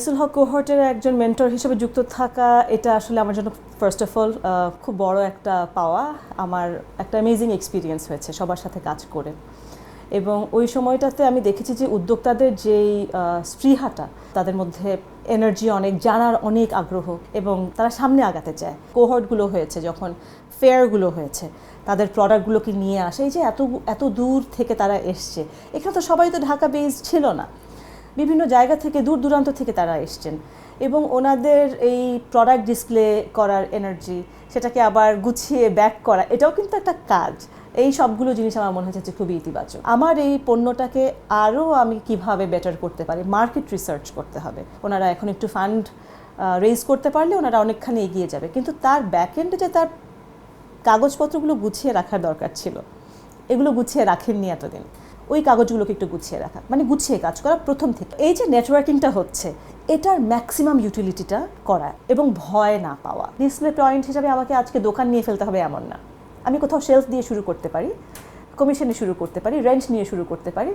মিসুল হক কোহর্টের একজন মেন্টর হিসেবে যুক্ত থাকা, এটা আসলে আমার জন্য ফার্স্ট অফ অল খুব বড় একটা পাওয়া। আমার একটা অ্যামেজিং এক্সপিরিয়েন্স হয়েছে সবার সাথে কাজ করে। এবং ওই সময়টাতে আমি দেখেছি যে উদ্যোক্তাদের যেই স্পৃহাটা, তাদের মধ্যে এনার্জি অনেক, জানার অনেক আগ্রহ এবং তারা সামনে আগাতে চায়। কোহর্টগুলো হয়েছে, যখন ফেয়ারগুলো হয়েছে, তাদের প্রোডাক্টগুলোকে নিয়ে আসে। এই যে এত এত দূর থেকে তারা এসছে। এখানে তো সবাই তো ঢাকা বেসড ছিল না। বিভিন্ন জায়গা থেকে, দূর দূরান্ত থেকে তারা এসছেন। এবং ওনাদের এই প্রোডাক্ট ডিসপ্লে করার এনার্জি সেটাকে আবার গুছিয়ে ব্যাক করা, এটাও কিন্তু একটা কাজ। এই সবগুলো জিনিস আমার মনে হচ্ছে খুবই ইতিবাচক। আমার এই পণ্যটাকে আরও আমি কীভাবে বেটার করতে পারি মার্কেট রিসার্চ করতে হবে। ওনারা এখন একটু ফান্ড রেজ করতে পারলে ওনারা অনেকখানি এগিয়ে যাবে। কিন্তু তার ব্যাকএন্ডে যে তার কাগজপত্রগুলো গুছিয়ে রাখার দরকার ছিল, এগুলো গুছিয়ে রাখেননি এতদিন। ওই কাগজগুলোকে একটু গুছিয়ে রাখা। মানে গুছিয়ে কাজ করা প্রথম থেকে। এই যে নেটওয়ার্কিংটা হচ্ছে, এটার ম্যাক্সিমাম ইউটিলিটিটা করা এবং ভয় না পাওয়া। ডিসপ্লে পয়েন্ট হিসাবে আমাকে আজকে দোকান নিয়ে ফেলতে হবে এমন না। আমি কোথাও সেলফ দিয়ে শুরু করতে পারি কমিশনে শুরু করতে পারি রেন্ট নিয়ে শুরু করতে পারি।